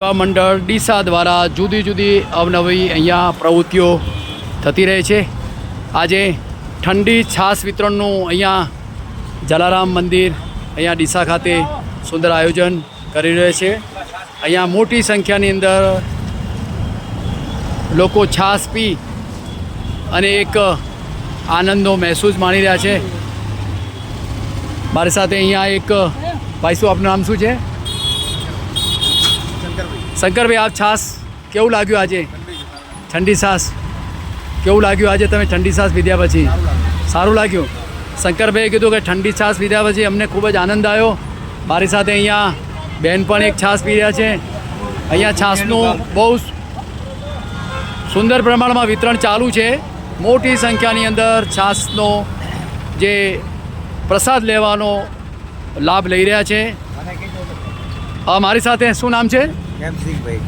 મંડળ ડીસા દ્વારા જુદી જુદી અવનવી અહીંયા પ્રવૃત્તિઓ થતી રહે છે. આજે ઠંડી છાશ વિતરણનું અહીંયા જલારામ મંદિર અહીંયા ડીસા ખાતે સુંદર આયોજન કરી રહ્યો છે. અહીંયા મોટી સંખ્યાની અંદર લોકો છાશ પી અને એક આનંદનો મહેસૂસ માણી રહ્યા છે. મારી સાથે અહીંયા એક ભાઈ શું આપનું નામ શું છે? શંકરભાઈ આપ છાસ કેવું લાગ્યું આજે? ઠંડી છાસ. કેવું લાગ્યું આજે તમે ઠંડી છાસ પીધ્યા પછી? સારું લાગ્યું. શંકરભાઈએ કીધું કે ઠંડી છાસ પીધા પછી અમને ખૂબ જ આનંદ આવ્યો. મારી સાથે અહીંયા બેન પણ એક છાસ પી રહ્યા છે. અહીંયા છાસનું બહુ સુંદર પ્રમાણમાં વિતરણ ચાલુ છે. મોટી સંખ્યાની અંદર છાસનો જે પ્રસાદ લેવાનો લાભ લઈ રહ્યા છે. અ, મારી સાથે શું નામ છે? ખેમસિંહભાઈ.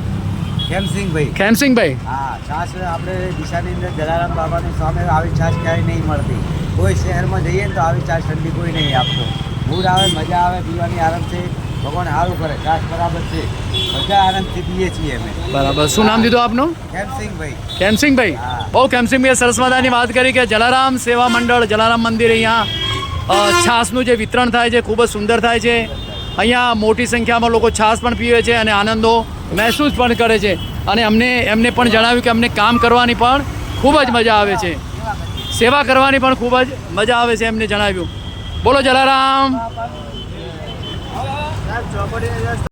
ખેમસિંહભાઈ. ખેમસિંગભાઈ હા છાશ આપણે દિશાની અંદર જલારામ બાબાની સામે આવી છાશ ક્યાંય નહીં મળતી. કોઈ શહેરમાં જઈએ ને તો આવી છાશ ઠંડી કોઈ નહીં આપતો. મૂડ આવે મજા આવે પીવાની આરામથી ભગવાન સારું કરે છાશ બરાબર છે. બધા આનંદથી પીએ છીએ અમે. બરાબર. શું નામ દીધું આપનું? ખેમસિંહભાઈ. ખેમસિંગભાઈ હા. બહુ ખેમસિંગભાઈ સરસ મજાની વાત કરી કે જલારામ સેવા મંડળ જલારામ મંદિર અહીંયા છાસનું જે વિતરણ થાય છે ખૂબ જ સુંદર થાય છે. અહીંયા મોટી સંખ્યામાં લોકો છાશ પણ પીવે છે અને આનંદો મહેસૂસ પણ કરે છે. અને અમને, એમને પણ જણાવ્યું કે અમને કામ કરવાની પણ ખૂબ જ મજા આવે છે. સેવા કરવાની પણ ખૂબ જ મજા આવે છે એમને જણાવ્યું. બોલો જલારામ.